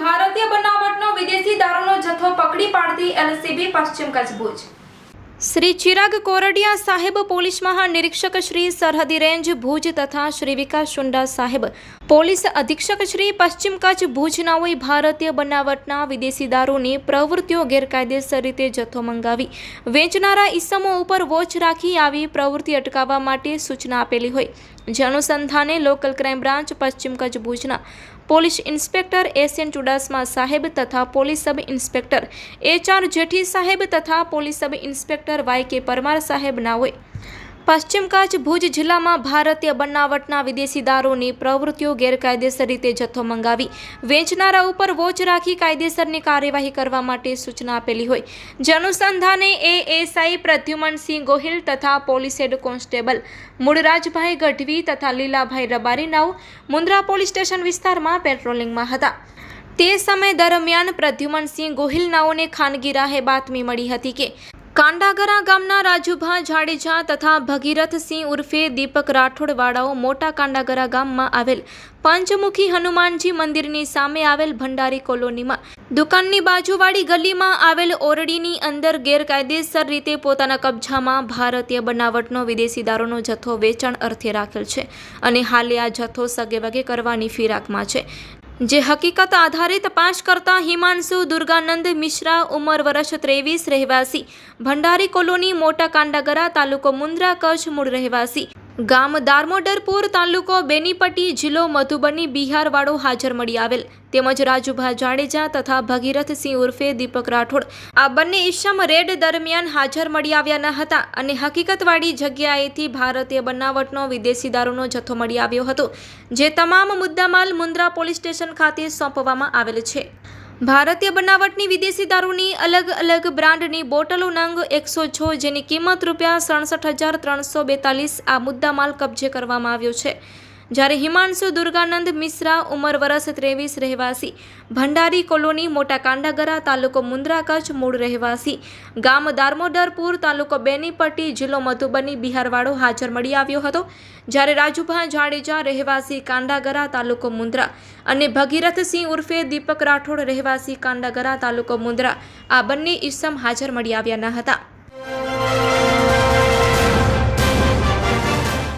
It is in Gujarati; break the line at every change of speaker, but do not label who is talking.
ભારતીય બનાવટનો વિદેશી દારૂનો જથ્થો પકડી પાડતી એલસીબી પશ્ચિમ કચ્છ ભુજ.
શ્રી ચિરાગ કોરડિયા સાહેબ પોલીસ મહાનિરીક્ષક શ્રી સરહદી રેન્જ ભુજ તથા શ્રી વિકાસ શુંડા સાહેબ પોલીસ અધિક્ષક શ્રી પશ્ચિમ કચ્છ ભુજનાઓએ ભારતીય બનાવટના વિદેશી દારૂની પ્રવૃત્તિઓ ગેરકાયદેસર રીતે જથ્થો મંગાવી વેચનારા ઇસમો ઉપર વોચ રાખી આવી પ્રવૃત્તિ અટકાવવા માટે સૂચના આપેલી હોય. જે અનુસંધાને લોકલ ક્રાઇમ બ્રાન્ચ પશ્ચિમ કચ્છ ભુજના police inspector S N Chudasama સાહેબ તથા police sub inspector H R Jethi સાહેબ તથા પોલીસ સબ ઇન્સ્પેક્ટર વાય કે પરમાર સાહેબ નાઓએ પશ્ચિમ કચ્છ ભુજ જિલ્લામાં ભારતીય બનાવટના વિદેશી દારૂની પ્રવૃત્તિઓ ગેરકાયદેસર રીતે જથ્થો મંગાવી વેચનારા ઉપર વોચ રાખી કાયદેસરની કાર્યવાહી કરવા માટે સૂચના આપેલી હોય. જે અનુસંધાને એએસઆઈ પ્રદ્યુમનસિંહ ગોહિલ તથા police head constable Mulrajbhai Gadhvi તથા લીલાભાઈ રબારી નાવ મુન્દ્રા પોલીસ સ્ટેશન વિસ્તારમાં પેટ્રોલિંગમાં હતા. તે સમય દરમિયાન પ્રદ્યુમનસિંહ ગોહિલ નાઓને ખાનગી રાહે બાતમી મળી હતી કે કાંડાગરા ગામના રાજુભા જાડેજા તથા ભગીરથસિંહ ઉર્ફે દીપક રાઠોડવાળાઓ મોટા કાંડાગરા ગામમાં આવેલ પંચમુખી હનુમાનજી મંદિરની સામે આવેલ ભંડારી કોલોનીમાં. દુકાનની બાજુવાળી ગલીમાં આવેલ ઓરડીની અંદર ગેરકાયદેસર રીતે પોતાના કબજામાં ભારતીય બનાવટનો વિદેશી દારૂનો જથ્થો વેચાણ અર્થે રાખેલ છે અને હાલે આ જથ્થો સગેવગે કરવાની ફિરાકમાં છે. જે હકીકત આધારે તપાસ કરતા હિમાંશુ, દુર્ગાનંદ મિશ્રા ઉંમર વર્ષ ત્રેવીસ રહેવાસી. ભંડારી કોલોની મોટા કાંડાગરા તાલુકો મુન્દ્રા કચ્છ મૂળ રહેવાસી. ગામ દામોદરપુર તાલુકો બેનીપટ્ટી જિલ્લો મધુબની બિહારવાળો હાજર મળી આવેલ. તેમજ રાજુભા જાડેજા તથા ભગીરથસિંહ ઉર્ફે દીપક રાઠોડ આ બંને ઈસમ રેડ દરમિયાન હાજર મળી આવ્યા ન હતા અને હકીકતવાળી જગ્યાએથી ભારતીય બનાવટનો વિદેશી દારૂનો જથ્થો મળી આવ્યો હતો, જે તમામ મુદ્દામાલ મુન્દ્રા પોલીસ સ્ટેશન ખાતે સોંપવામાં આવેલ છે. ભારતીય બનાવટની વિદેશી દારૂની અલગ અલગ બ્રાન્ડની બોટલો નંગ એકસો છ જેની કિંમત રૂપિયા સડસઠ હજાર ત્રણસો બેતાલીસ આ મુદ્દામાલ કબજે કરવામાં આવ્યો છે. જ્યારે હિમાંશુ દુર્ગાનંદ મિશ્રા ઉંમર વરસ ત્રેવીસ રહેવાસી. ભંડારી કોલોની, મોટા કાંડાગરા તાલુકો મુન્દ્રા કચ્છ, મૂળ રહેવાસી. ગામ દામોદરપુર તાલુકો બેનીપટ્ટી જિલ્લો મધુબની, બિહારવાળો હાજર મળી આવ્યો હતો. જ્યારે રાજુભા જાડેજા રહેવાસી કાંડાગરા તાલુકો મુન્દ્રા અને ભગીરથસિંહ ઉર્ફે દીપક રાઠોડ રહેવાસી કાંડાગરા તાલુકો મુન્દ્રા આ બંને ઈસમ હાજર મળી આવ્યા ન હતા.